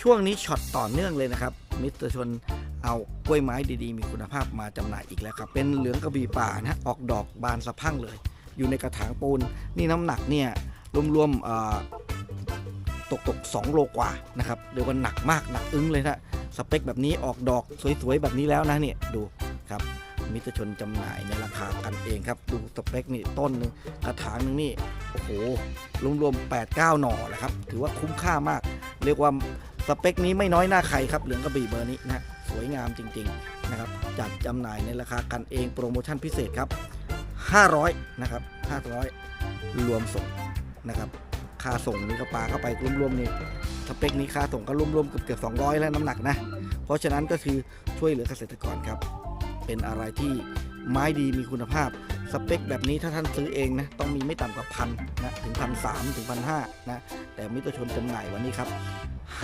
ช่วงนี้ช็อตต่อเนื่องเลยนะครับ มิสเตอร์ชนเอากล้วยไม้ดีๆ มีคุณภาพมาจำหน่ายอีกแล้วครับ เป็นเหลืองกระบี่ป่านะออกดอกบานสะพั่งเลย อยู่ในกระถางปูน นี่น้ำหนักเนี่ยรวมๆเอ่อตกตก2โลกว่านะครับเรียกว่าหนักมากหนักอึ้งเลยนะสเปคแบบนี้ออกดอกสวยๆแบบนี้แล้วนะเนี่ยดูครับมิตรชนจำหน่ายในราคากันเองครับ ดูสเปคนี่ต้นหนึ่งกระถางหนึงนี่โอ้โหรวมๆ8 9 หน่อแหละครับ ถือว่าคุ้มค่ามาก เรียกว่า สเปคนี้ไม่น้อยหน้าใครครับเหลืองกระบี่เบอร์นี้นะสวยงามจริงๆนะครับจัดจำหน่ายในราคากันเองโปรโมชั่นพิเศษครับ 500 นะครับ 500 รวมส่งนะครับค่าส่งนี่ก็ปลาเข้าไปรวมๆนี่สเปคนี้ค่าส่งก็รวมๆเกือบๆ200 แล้วน้ำหนักนะ เพราะฉะนั้นก็คือช่วยเหลือเกษตรกรครับ เป็นอะไรที่ไม้ดีมีคุณภาพ สเปคแบบนี้ถ้าท่านซื้อเองนะต้องมีไม่ต่ำกว่าพันนะถึงพันสามถึงพันห้านะแต่มิตรชนจำหน่ายวันนี้ครับ